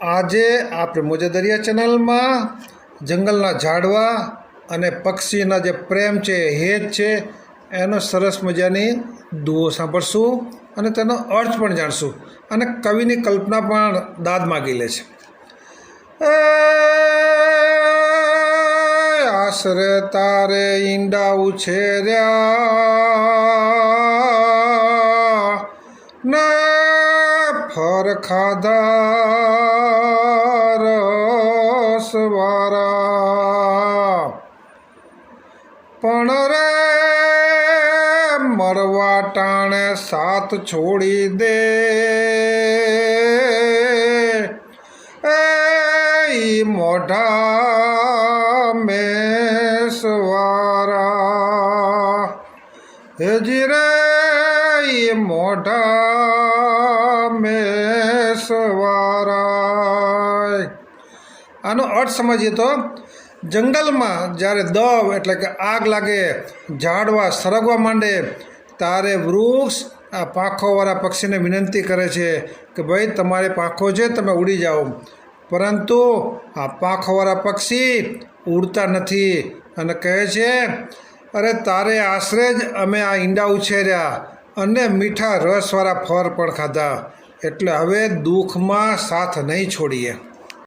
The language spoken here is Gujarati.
આજે આપણે મોજે દરિયા ચેનલમાં જંગલના ઝાડવા અને પક્ષીના જે પ્રેમ છે, હેત છે, એનો સરસ મજાની દુઓ સાંભળશું અને તેનો અર્થ પણ જાણશું અને કવિની કલ્પના પણ દાદ માગી લે છે. આશરે તારે ઈંડા ઉછેર્યા. ફર ખાધા રસવારા પણ રે મરવા ટાણે સાથ છોડી દે. એ મોઢા મેસવારા હેજી રે મોઢા મેસવારા આનો અર્થ સમજીએ તો જંગલમાં જ્યારે દવ એટલે કે આગ લાગે, ઝાડવા સરગવા માંડે, ત્યારે વૃક્ષ આ પાંખોવાળા પક્ષીને વિનંતી કરે છે કે ભાઈ તમારી પાંખો છે, તમે ઉડી જાઓ. પરંતુ આ પાંખોવાળા પક્ષી ઉડતા નથી અને કહે છે, અરે તારે આશરે જ અમે આ ઈંડા ઉછેર્યા અને મીઠા રસવાળા ફળ પણ ખાધા. એટલે હવે દુઃખમાં સાથ નહીં છોડીએ.